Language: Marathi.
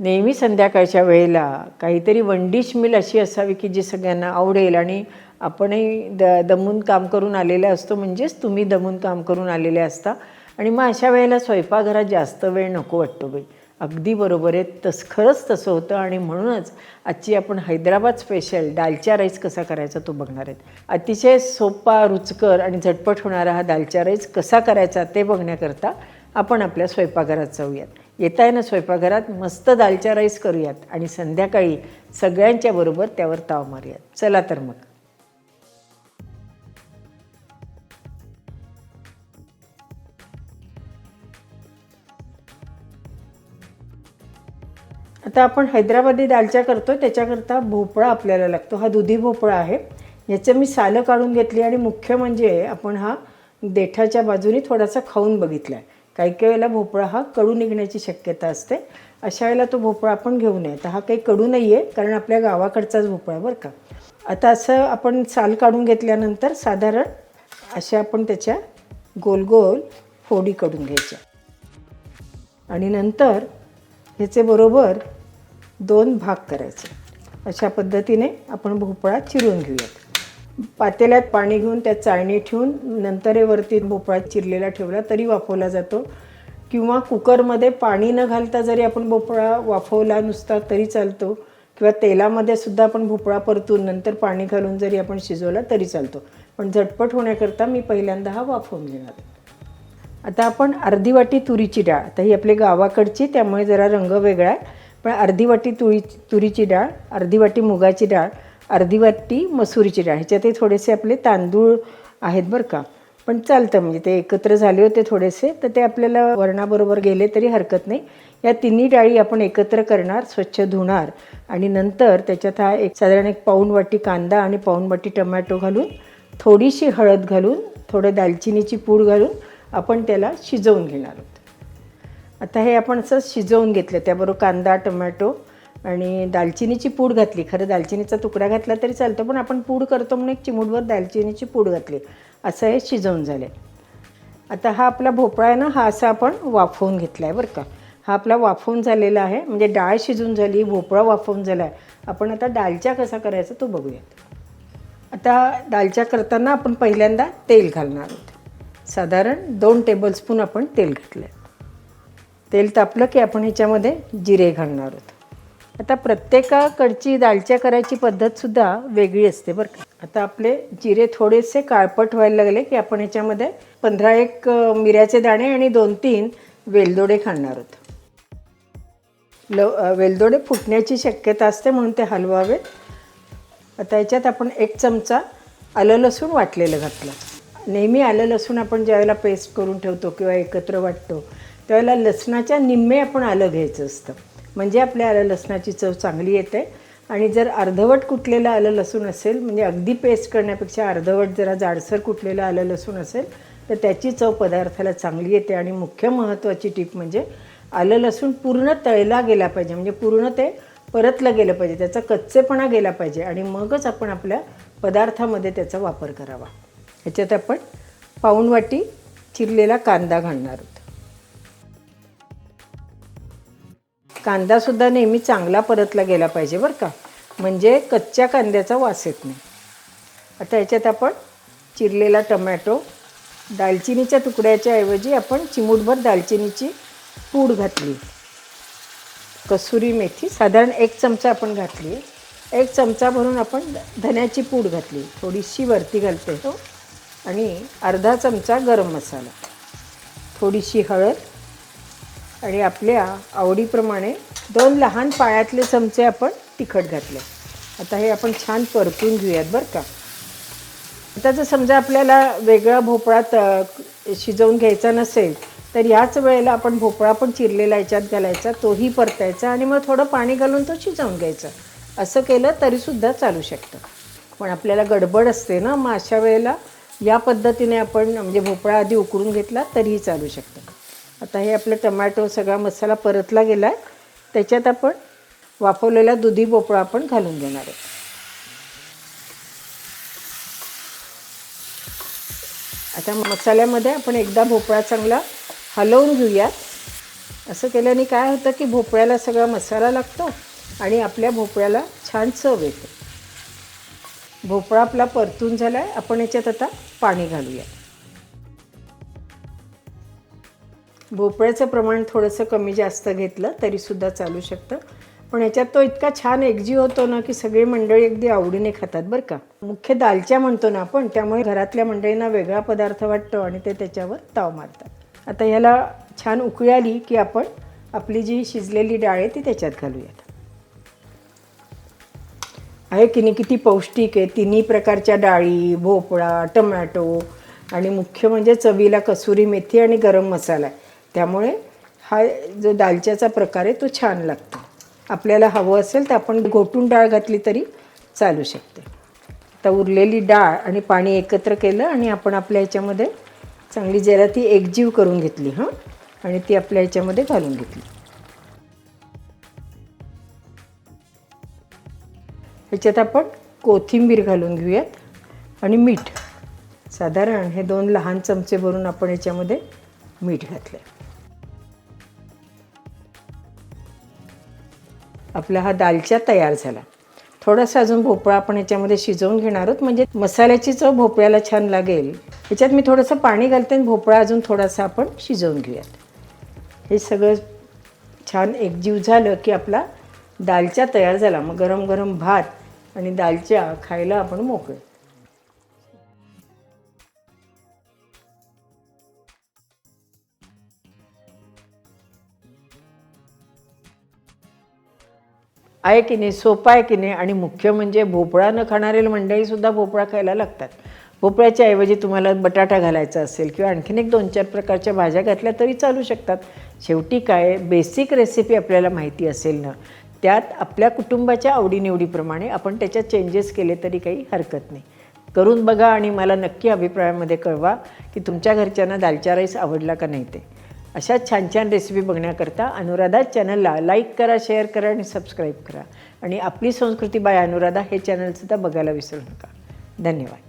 नेहमी संध्याकाळच्या वेळेला काहीतरी वंडिश मिल अशी असावी की जी सगळ्यांना आवडेल. आणि आपणही द दमून काम करून आलेले असतो म्हणजेच तुम्ही दमून काम करून आलेले असता. आणि मग अशा वेळेला स्वयंपाकघरात जास्त वेळ नको वाटतो बाई. अगदी बरोबर आहे. तस खरंच तसं होतं. आणि म्हणूनच आजची आपण हैदराबाद स्पेशल दालच्या राईस कसा करायचा तो बघणार आहेत. अतिशय सोपा रुचकर आणि झटपट होणारा हा दालच्या राईस कसा करायचा ते बघण्याकरता आपण आपल्या स्वयंपाकघरात जाऊयात. येता आहे ना स्वयंपाकघरात मस्त दालच्या राईस करूयात आणि संध्याकाळी सगळ्यांच्या बरोबर त्यावर ताव मारूयात. चला तर मग. आता आपण हैदराबादी दालच्या करतो त्याच्याकरता भोपळा आपल्याला लागतो. हा दुधी भोपळा आहे. याचं मी सालं काढून घेतली आणि मुख्य म्हणजे आपण हा देठाच्या बाजूने थोडासा खाऊन बघितला आहे काही काही वेळेला भोपळा हा कडू निघण्याची शक्यता असते. अशा वेळेला तो भोपळा आपण घेऊ नये तर हा काही कडू नाही आहे कारण आपल्या गावाकडचाच भोपळा बरं का. आता असं आपण साल काढून घेतल्यानंतर साधारण अशा आपण त्याच्या गोल गोल फोडी काढून घ्यायच्या. आणि नंतर ह्याचे बरोबर दोन भाग करायचे. अशा पद्धतीने आपण भोपळा चिरून घेऊयात. पातेल्यात पाणी घेऊन त्यात चाळणी ठेवून नंतर हे वरती भोपळा चिरलेला ठेवला तरी वाफवला जातो. किंवा कुकरमध्ये पाणी न घालता जरी आपण भोपळा वाफवला नुसता तरी चालतो. किंवा तेलामध्ये सुद्धा आपण भोपळा परतून नंतर पाणी घालून जरी आपण शिजवला तरी चालतो. पण झटपट होण्याकरता मी पहिल्यांदा हा वाफवून घेणार आता आपण अर्धी वाटी तुरीची डाळ. आता ही आपली गावाकडची त्यामुळे जरा रंग वेगळा आहे. पण अर्धी वाटी तुरी तुरीची डाळ अर्धी वाटी मुगाची डाळ अर्धी वाटी मसुरीची डाळ. ह्याच्यातही थोडेसे आपले तांदूळ आहेत बरं का. पण चालतं म्हणजे ते एकत्र झाले होते थोडेसे तर ते आपल्याला वरणाबरोबर गेले तरी हरकत नाही. या तिन्ही डाळी आपण एकत्र करणार स्वच्छ धुणार. आणि नंतर त्याच्यात हा एक साधारण एक पाऊण वाटी कांदा आणि पाऊण वाटी टमॅटो घालून थोडीशी हळद घालून थोडं दालचिनीची पूड घालून आपण त्याला शिजवून घेणार आहोत. आता हे आपण असं शिजवून घेतलं त्याबरोबर कांदा टमॅटो आणि दालचिनीची पूड घातली. खरं दालचिनीचा तुकडा घातला तरी चालतो पण आपण पूड करतो म्हणून एक चिमूटभर दालचिनीची पूड घातली. असं हे शिजवून झाले. आता हा आपला भोपळा आहे ना हा असा आपण वाफवून घेतला आहे बरं का. हा आपला वाफवून झालेला आहे म्हणजे डाळ शिजून झाली भोपळा वाफवून झाला आहे. आपण आता डालच्या कसा करायचा तो बघूयात. आता दालच्या करताना आपण पहिल्यांदा तेल घालणार आहोत. साधारण दोन टेबलस्पून आपण तेल घातलं आहे तेल तापलं की आपण ह्याच्यामध्ये जिरे घालणार आहोत. आता प्रत्येकाकडची दालच्या करायची पद्धतसुद्धा वेगळी असते बरं का. आता आपले जिरे थोडेसे काळपट व्हायला लागले की आपण याच्यामध्ये पंधरा एक मिऱ्याचे दाणे आणि दोन तीन वेलदोडे खाणार आहोत. ल वेलदोडे फुटण्याची शक्यता असते म्हणून ते हलवावेत. आता याच्यात आपण एक चमचा आलं लसूण वाटलेलं घातलं. नेहमी आलं लसूण आपण ज्यावेळेला पेस्ट करून ठेवतो किंवा एकत्र वाटतो त्यावेळेला लसणाच्या निम्मे आपण आलं घ्यायचं असतं. म्हणजे आपल्या आलं लसणाची चव चांगली येते. आणि जर अर्धवट कुटलेलं आलं लसूण असेल म्हणजे अगदी पेस्ट करण्यापेक्षा अर्धवट जरा जाडसर कुटलेलं आलं लसूण असेल तर त्याची चव पदार्थाला चांगली येते. आणि मुख्य महत्त्वाची टीप म्हणजे आलं लसूण पूर्ण तळला गेला पाहिजे. म्हणजे पूर्ण ते परतलं गेलं पाहिजे. त्याचा कच्चेपणा गेला पाहिजे. आणि मगच आपण आपल्या पदार्थामध्ये त्याचा वापर करावा. ह्याच्यात आपण पाऊण वाटी चिरलेला कांदा घालणार आहोत. कांदासुद्धा नेहमी चांगला परतला गेला पाहिजे बरं का. म्हणजे कच्च्या कांद्याचा वास येत नाही. आता याच्यात आपण चिरलेला टमॅटो दालचिनीच्या तुकड्याच्या ऐवजी आपण चिमूटभर दालचिनीची पूड घातली. कसुरी मेथी साधारण एक चमचा आपण घातली. एक चमचा भरून आपण धन्याची पूड घातली. थोडीशी वरती घालतो आणि अर्धा चमचा गरम मसाला. थोडीशी हळद आणि आपल्या आवडीप्रमाणे दोन लहान पायातले चमचे आपण तिखट घातले. आता हे आपण छान परतून घेऊयात बरं का. आता जर समजा आपल्याला वेगळा भोपळा त शिजवून घ्यायचा नसेल तर याच वेळेला आपण भोपळा पण चिरलेला याच्यात घालायचा तोही परतायचा आणि मग थोडं पाणी घालून तो शिजवून घ्यायचा. असं केलं तरीसुद्धा चालू शकतं. पण आपल्याला गडबड असते ना मग अशा वेळेला या पद्धतीने आपण म्हणजे भोपळा आधी उकळून घेतला तरीही चालू शकतं. आता हे आपलं टमॅटो सगळा मसाला परतला गेला आहे त्याच्यात आपण वाफवलेला दुधी भोपळा आपण घालून घेणार आहे. आता मसाल्यामध्ये आपण एकदा भोपळा चांगला हलवून घेऊयात. असं केल्याने काय होतं की भोपळ्याला सगळा मसाला लागतो आणि आपल्या भोपळ्याला छान चव येते. भोपळा आपला परतून झाला आहे आपण याच्यात आता पाणी घालूया भोपळ्याचं प्रमाण थोडंसं कमी जास्त घेतलं तरीसुद्धा चालू शकतं. पण याच्यात तो इतका छान एकजीव होतो ना की सगळी मंडळी अगदी आवडीने खातात बरं का. मुख्य दालच्या म्हणतो ना आपण त्यामुळे घरातल्या मंडळींना वेगळा पदार्थ वाटतो आणि ते त्याच्यावर ताव मारतात. आता ह्याला छान उकळी आली की आपण आपली जी शिजलेली डाळ आहे ती त्याच्यात घालूयात. आहे की नाही किती पौष्टिक आहे. तिन्ही प्रकारच्या डाळी भोपळा टमॅटो आणि मुख्य म्हणजे चवीला कसुरी मेथी आणि गरम मसाला आहे. त्यामुळे हा जो दालच्याचा प्रकार आहे तो छान लागतो. आपल्याला हवं असेल तर आपण घोटून डाळ घातली तरी चालू शकते. आता उरलेली डाळ आणि पाणी एकत्र केलं आणि आपण आपल्या ह्याच्यामध्ये चांगली जरा ती एकजीव करून घेतली हां? आणि ती आपल्या ह्याच्यामध्ये घालून घेतली. ह्याच्यात आपण कोथिंबीर घालून घेऊयात आणि मीठ. साधारण हे दोन लहान चमचे भरून आपण याच्यामध्ये मीठ घातलं आपला हा दालच्या तयार झाला. थोडासा अजून भोपळा आपण याच्यामध्ये शिजवून घेणार आहोत. म्हणजे मसाल्याची चव भोपळ्याला छान लागेल. ह्याच्यात मी थोडंसं पाणी घालते आणि भोपळा अजून थोडासा आपण शिजवून घेऊयात. हे सगळं छान एकजीव झालं की आपला दालचा तयार झाला. मग गरम गरम भात आणि दालच्या खायला आपण मोकळे. आहे की नाही सोपा आहे की नाही आणि मुख्य म्हणजे भोपळा न खाणारे मंडळीसुद्धा भोपळा खायला लागतात. भोपळ्याच्या ऐवजी तुम्हाला बटाटा घालायचा असेल किंवा आणखीन एक दोन चार प्रकारच्या भाज्या घातल्या तरी चालू शकतात. शेवटी काय बेसिक रेसिपी आपल्याला माहिती असेल ना त्यात आपल्या कुटुंबाच्या आवडीनिवडीप्रमाणे आपण त्याच्यात चेंजेस केले तरी काही हरकत नाही. करून बघा आणि मला नक्की अभिप्रायामध्ये कळवा की तुमच्या घरच्यांना दालचा राईस आवडला का नाही ते. अशा छान छान रेसिपी बघण्याकरता अनुराधा चॅनलला लाईक करा शेअर करा आणि सबस्क्राईब करा. आणि आपली संस्कृती बाय अनुराधा हे चॅनलसुद्धा बघायला विसरू नका. धन्यवाद.